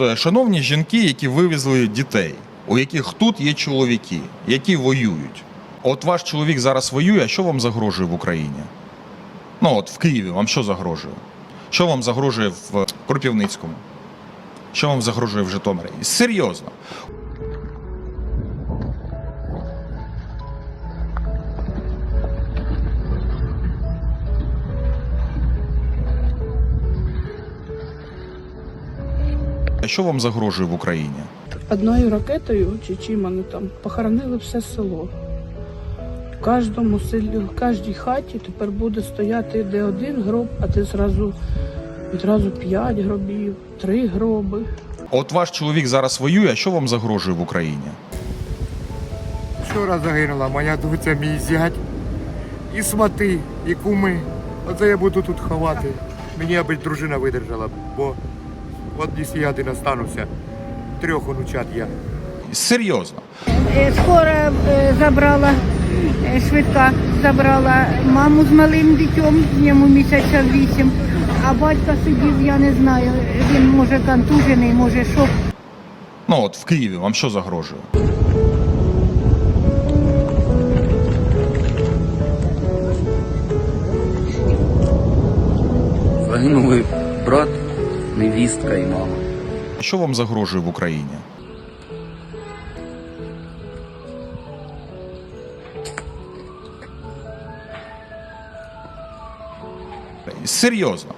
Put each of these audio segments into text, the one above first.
Е, Шановні жінки, які вивезли дітей, у яких тут є чоловіки, які воюють. От ваш чоловік зараз воює, а що вам загрожує в Україні? Ну от в Києві вам що загрожує? Що вам загрожує в Кропівницькому? Що вам загрожує в Житомирі? Серйозно. А що вам загрожує в Україні? Одною ракетою чи чим вони там похоронили все село. В кожному селі, в кожній хаті тепер буде стояти де один гроб, а де зразу відразу п'ять гробів, три гроби. От ваш чоловік зараз воює, а що вам загрожує в Україні? Вчора загинула моя доця, мій зять, і свати, і куми. Оце я буду тут ховати. Мені аби дружина видержала, бо от якщо я один остануся, трьох онучат я. Серйозно. Е, Скоро е, забрала е, швидка, забрала маму з малим дитем, йому місяця вісім, а батько сидів, я не знаю, він може контужений, може що. Ну от в Києві вам що загрожує? Загинули брат, невістка і мама. Що вам загрожує в Україні? Серйозно.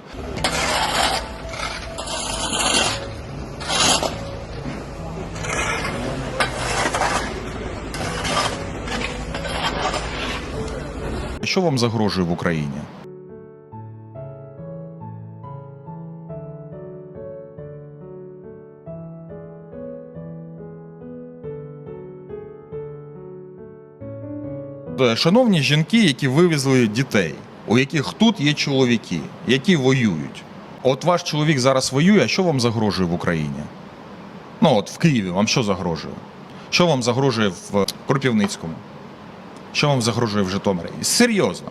Що вам загрожує в Україні? Шановні жінки, які вивезли дітей, у яких тут є чоловіки, які воюють. От ваш чоловік зараз воює, а що вам загрожує в Україні? Ну от в Києві вам що загрожує? Що вам загрожує в Кропівницькому? Що вам загрожує в Житомирі? Серйозно.